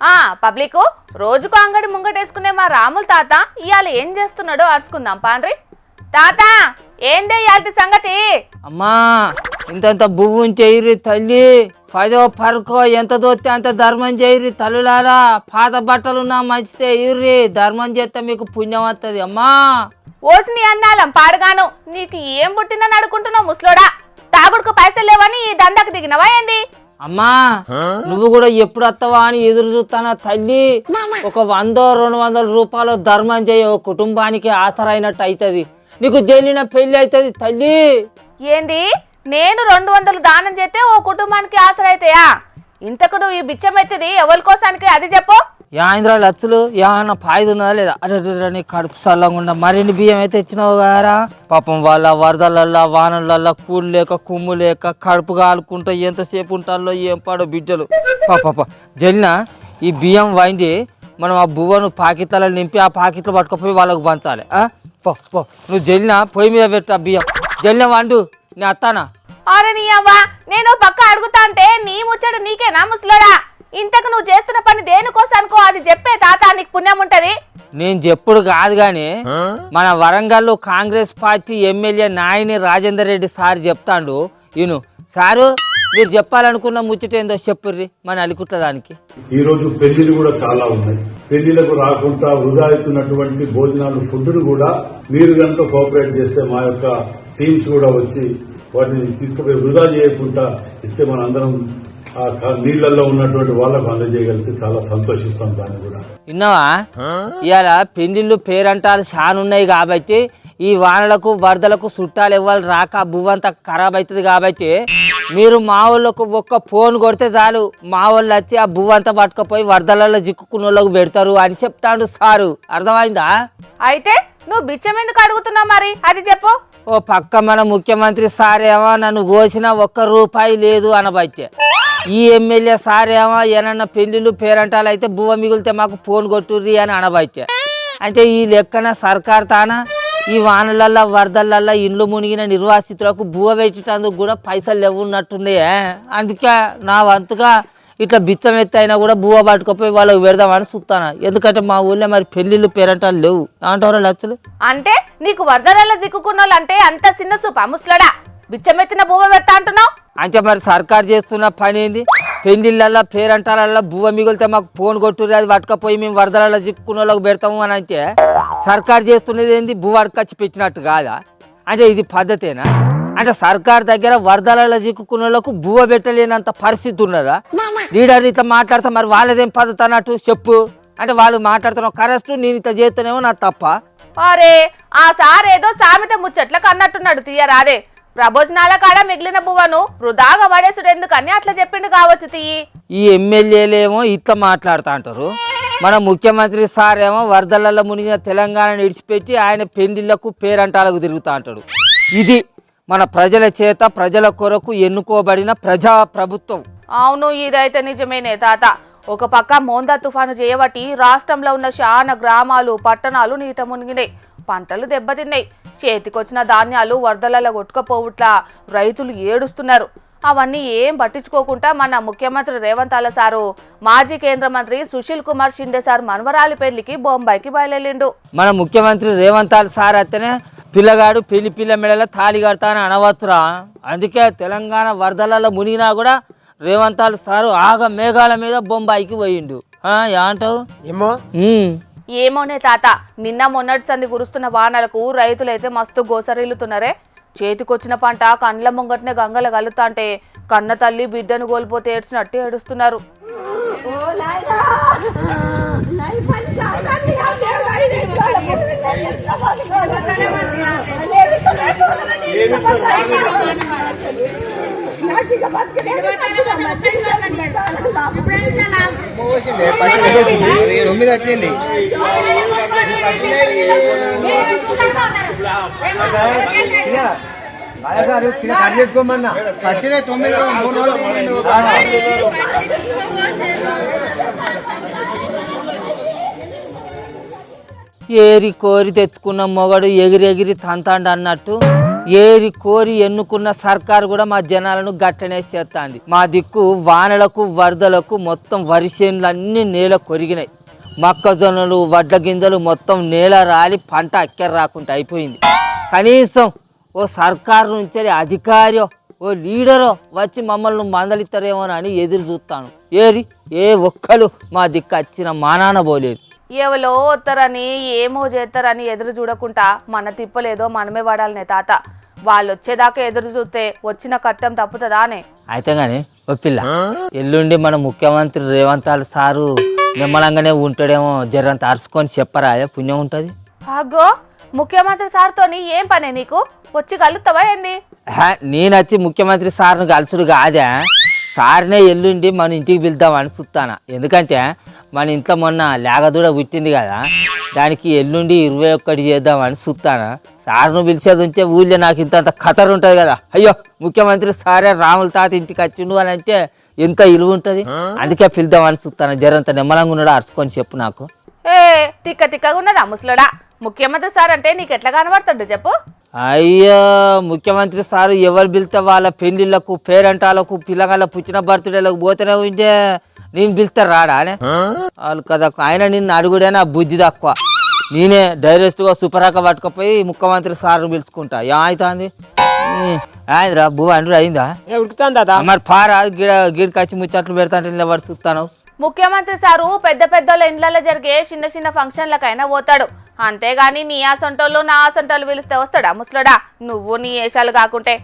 ఆ పబ్లిక్ రోజుకు అంగడి ముంగటేసుకునే మా రాముల తాత ఇవాళ ఏం చేస్తున్నాడో అరుచుకుందాం పాండ్రి. తాత ఏందే ఇయాల్టి సంగతి? అమ్మా ఇంతంత బువ్వు చేయరి తల్లి పదో పరుకో ఎంత దోస్తే అంత ధర్మం చేయరి తల్లులారా. పాత బట్టలున్నా మంచిదే ఇర్రి ధర్మం చేస్తే మీకు పుణ్యం వస్తుంది అమ్మా. ఓసిని అన్నాలం పాడుగాను. నీకు ఏం పుట్టిందని అడుకుంటున్నావు ముసలోడా? తాగుడుకు పైసలు లేవని ఈ దండకు దిగినవా ఏంది? అమ్మా నువ్వు కూడా ఎప్పుడు వస్తావా అని ఎదురు చూస్తానా తల్లి? ఒక వందో రెండు వందల రూపాయలు ధర్మం చేయ ఓ కుటుంబానికి ఆసరైనట్టు అవుతుంది నీకు జల్లిన పెళ్ళి అవుతుంది తల్లి. ఏంది? నేను రెండు వందలు దానం చేస్తే ఓ కుటుంబానికి ఆసరైతాయా? ఇంతకు నువ్వు ఈ బిచ్చమెత్తిది ఎవరి కోసానికి? అది చెప్పు. యాంద్ర లచ్చులు ఏమన్నా ఫాయిదా ఉన్నదా లేదా? అరే నీ కడుపు చల్లకుండా మరిన్ని బియ్యం అయితే ఇచ్చినావు గారా? పాపం వాళ్ళ వరదలల్లా వానలల్లా కూడు లేక కుమ్ము లేక కడుపు కాలుకుంటా ఎంతసేపు ఉంటాలో ఏం పాడో బిడ్డలు. పాప జల్లిన ఈ బియ్యం వండి మనం ఆ బువ్వను పాకిట్లలో నింపి ఆ పాకిట్లో పట్టుకుపోయి వాళ్ళకు పంచాలి పో పో. నువ్వు జల్లిన పొయ్యి మీద పెట్టు ఆ బియ్యం. జల్లిన వండు నేను అత్తానా? అరే నీ అవ్వా నేను పక్క అడుగుతా అంటే నీ ముచ్చట నీకేనా ముసలోడా? ఇంతకు నువ్వు చేస్తున్న పని దేనికోసానికో అది చెప్పే తాత నీకు పుణ్యం ఉంటది. నేను చెప్పుడు కాదు కానీ మన వరంగల్లో Congress party MLA Nayani Rajender Reddy sir చెప్తాండు. ఈయన సారు మీరు చెప్పాలనుకున్న ముచ్చట ఏందో చెప్పుర్రి మన అలికుట్ల దానికి. ఈ రోజు పెళ్ళిలు కూడా చాలా ఉన్నాయి. పెళ్ళిలకు రాకుండా వృధా అవుతున్నటువంటి భోజనాలు ఫుడ్ కూడా మీరు కనుక కోఆపరేట్ చేస్తే మా యొక్క టీమ్స్ కూడా వచ్చి వాటిని తీసుకుపోయి వృధా చేయకుండా ఇస్తే మన అందరం ఆ నీళ్ళలో ఉన్నటువంటి వాళ్ళకు అందజేయగలిగితే చాలా సంతోషిస్తాం దాన్ని కూడా. విన్నావా? ఇవాళ పెళ్ళిళ్ళు పేరంటాలు ఉన్నాయి కాబట్టి ఈ వానలకు వరదలకు చుట్టాలు ఇవ్వాలి రాక బువ్వంతా ఖరాబ్ అవుతుంది కాబట్టి మీరు మా వాళ్ళకు ఒక్క ఫోన్ కొడితే చాలు. మా వాళ్ళు వచ్చి ఆ బువ్వంతా పట్టుకుపోయి వరదలలో చిక్కుకున్న వాళ్ళకు పెడతారు అని చెప్తాడు సారు. అర్థమైందా? అయితే నువ్వు బిచ్చం ఎందుకు అడుగుతున్నావు మరి? అది చెప్పు. ఓ పక్క మన ముఖ్యమంత్రి సారేమో నన్ను కోసిన ఒక్క రూపాయి లేదు అనబట్టే. ఈ ఎమ్మెల్యే సారేమో ఏమన్నా పెళ్ళిళ్ళు పేరంటాలు అయితే బువ్వ మిగిలితే మాకు ఫోన్ కొట్టుర్రి అని అనబట్టే. అంటే ఈ లెక్కన సర్కార్ తానా? ఈ వానలల్లా వరదలల్లా ఇండ్లు మునిగిన నిర్వాసితులకు బువ్వ పెట్టేటందుకు కూడా పైసలు లేవున్నట్టున్నాయే అందుకే నా వంతుగా ఇట్లా బిచ్చం ఎత్తి అయినా కూడా బువ్వ పట్టుకుపోయి వాళ్ళకి పెడదామని చూస్తాను ఎందుకంటే మా ఊళ్ళో మరి పెళ్ళిళ్ళు పేరంటాలు లేవు. అంటారా లచ్చలు? అంటే నీకు వరదలలో చిక్కుకున్న అంటే అంత చిన్న సూపా ముసలోడా? బిచ్చమెత్తిన బువ్వ పెడతా అంటున్నావు? అంటే మరి సర్కార్ చేస్తున్న పని ఏంది? పెళ్ళిళ్ళల్లో పేరంటాలల్లో బువ్వ మిగిలితే మాకు ఫోన్ కొట్టుర్రి అది పట్టుకపోయి మేము వరదలలో చిక్కుకున్న వాళ్ళకి పెడతాము అని అంటే సర్కార్ చేస్తున్నది ఏంది? బువ్వ అడకచ్చి పెట్టినట్టు కాదా? అంటే ఇది పద్ధతేనా? అంటే సర్కార్ దగ్గర వరదలలో చిక్కుకున్న వాళ్ళకు బువ్వ పెట్టలేనంత పరిస్థితి ఉన్నదా? లీడర్ ఇట్లా మాట్లాడితే మరి వాళ్ళదేం పద్ధతి అన్నట్టు చెప్పు. అంటే వాళ్ళు మాట్లాడుతున్నావు కరెక్ట్ నేను ఇట్లా చేస్తేనేమో నా తప్ప. అరే ఆ సార్ ఏదో సామెత ముచ్చట్లకు అన్నట్టున్నాడు తీయరాదే. ప్రభోజనాల కాడ మిగిలిన బువ్వను వృధాగా పడేసుడు ఎందుకని అట్లా చెప్పిండు కావచ్చు తీయి. ఈ ఎమ్మెల్యేలేమో ఇట్లా మాట్లాడుతా అంటారు మన ముఖ్యమంత్రి సార్ ఏమో వరదలలో మునిగిన తెలంగాణను విడిచిపెట్టి ఆయన పెండిళ్ళకు పేరంటాలకు తిరుగుతా అంటాడు. ఇది మన ప్రజల చేత ప్రజల కొరకు ఎన్నుకోబడిన ప్రజా ప్రభుత్వం. అవును ఇదైతే నిజమేనే తాత. ఒక పక్క మోందా తుఫాను చేయబట్టి రాష్ట్రంలో ఉన్న చాలా గ్రామాలు పట్టణాలు నీట మునిగినాయి. పంటలు దెబ్బతిన్నాయి. చేతికొచ్చిన ధాన్యాలు వరదలలో కొట్టుకపోవుట్లా రైతులు ఏడుస్తున్నారు. అవన్నీ ఏం పట్టించుకోకుండా మన ముఖ్యమంత్రి రేవంత్ అల సారు మాజీ కేంద్ర మంత్రి సుశీల్ కుమార్ షిండే సార్ మనవరాలి పెళ్ళికి బొంబాయికి బయలుదేరిండు. మన ముఖ్యమంత్రి రేవంత్ సార్ అయితేనే పిల్లగాడు పెళ్ళి పిల్ల మెడలో తాళి కడతానని అనవచ్చురా. అందుకే తెలంగాణ వరదలలో మునిగినా కూడా రేవంత్ సారు ఆగ మేఘాల మీద బొంబాయికి పోయిండు. ఏమంటావు? ఏమో. ఏమోనే తాత నిన్న మొన్నటి సంది కురుస్తున్న వానలకు రైతులైతే మస్తు గోసరిల్లుతున్నారే. చేతికొచ్చిన పంట కండ్ల ముంగట్నే గంగల కలుతాంటే కన్న తల్లి బిడ్డను కోల్పోతే ఏడ్చినట్టు ఏడుస్తున్నారు తొమ్మిది వచ్చింది చేసుకోమన్నా పట్టిన తొమ్మిది మూడు రోజులు ఏరి కోరి తెచ్చుకున్న మొగడు ఎగిరి ఎగిరి తంతాండు అన్నట్టు. ఏరి కోరి ఎన్నుకున్న సర్కారు కూడా మా జనాలను గట్టనే చేస్తాంది మా దిక్కు వానలకు వరదలకు మొత్తం వరి చేనులు అన్ని నేల కొరిగినాయి. మొక్కజొన్నలు వడ్ల గింజలు మొత్తం నేల రాలి పంట అక్కెర రాకుండా అయిపోయింది. కనీసం ఓ సర్కారు నుంచి అధికారియో ఓ లీడరో వచ్చి మమ్మల్ని మందలిస్తారేమో అని ఎదురు చూస్తాను. ఏరి ఏ ఒక్కరు మా దిక్కు వచ్చిన మానాన పోలేదు. ఎవలో వస్తారని ఏమో చేస్తారని ఎదురు చూడకుండా మన తిప్పలేదో మనమే పడాలనే తాత. వాళ్ళు వచ్చేదాకా ఎదురు చూస్తే వచ్చిన కట్టం తప్పుతుందా అనే అయితే గాని ఓ పిల్ల ఎల్లుండి మన ముఖ్యమంత్రి రేవంత్ సారు నిమ్మలంగానే ఉంటాడేమో జరంత అరుచుకొని చెప్పరా అదే పుణ్యం ఉంటుంది? అగ్గో ముఖ్యమంత్రి సార్తోని ఏం పనే నీకు? వచ్చి కలుస్తావా ఏంది? హా, నేనొచ్చి ముఖ్యమంత్రి సార్ను కలుసుడు కాదే. సార్నే ఎల్లుండి మన ఇంటికి పిలుద్దామని చూస్తాను ఎందుకంటే మన ఇంట్లో మొన్న లేగదూడ పుట్టింది కదా దానికి ఎల్లుండి ఇరవై ఒక్కటి చేద్దామని చూస్తాను సార్ను పిలిచేది ఉంటే ఊళ్ళో నాకు ఇంత ఖతరు ఉంటుంది కదా. అయ్యో ముఖ్యమంత్రి సారే రాముల తాత ఇంటికి వచ్చిండు అని అంటే ఎంత ఇలువ ఉంటుంది? అందుకే పిలుద్దామని చూస్తాను. జరంత నిమ్మలంగా ఉన్నాడు? అరుచుకొని చెప్పు నాకు. ఏ తిక్క తిక్కగా ఉన్నదా ముసలోడా? ముఖ్యమంత్రి సార్ అంటే నీకు ఎట్లా కనబడుతుండు చెప్పు. అయ్యో ముఖ్యమంత్రి సారు ఎవరు పిలితే వాళ్ళ పెళ్ళిళ్ళకు పేరంటాలకు పిల్లగాళ్ళ పుట్టిన బర్త్డేలకు పోతేనే ఉంటే నేను పిలిస్తే రాడా? అనే? వాళ్ళు కదా ఆయన నిన్ను అడుగుడే నా బుద్ధి తక్కువ. నేనే డైరెక్ట్గా సూపరాక పట్టుకపోయి ముఖ్యమంత్రి సార్ను పిలుచుకుంటా. ఏ ఆయనరా బువ్వ అండ్రు అయిందా? ఉడుకుతాను తాత. మరి పారా గిడ గిడికి వచ్చి ముచ్చట్లు పెడతా నిలబడి చూస్తాను. ముఖ్యమంత్రి సారు పెద్ద పెద్దోళ్ళ ఇండ్లలో జరిగే చిన్న చిన్న ఫంక్షన్లకైనా పోతాడు. అంతేగాని నీ ఆసంటోళ్ళు నా ఆసంటోళ్ళు పిలిస్తే వస్తాడా ముసలోడా? నువ్వు నీ ఏషాలు కాకుంటే.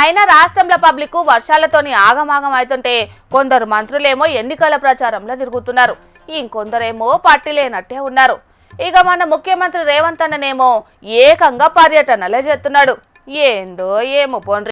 అయినా రాష్ట్రంలో పబ్లిక్ వర్షాలతోని ఆగమాగం అవుతుంటే కొందరు మంత్రులేమో ఎన్నికల ప్రచారంలో తిరుగుతున్నారు. ఇంకొందరేమో పట్టి లేనట్టే ఉన్నారు. ఇక మన ముఖ్యమంత్రి రేవంత్ అన్ననేమో ఏకంగా పర్యటనలే చేస్తున్నాడు. ఏందో ఏమో పోండ్రి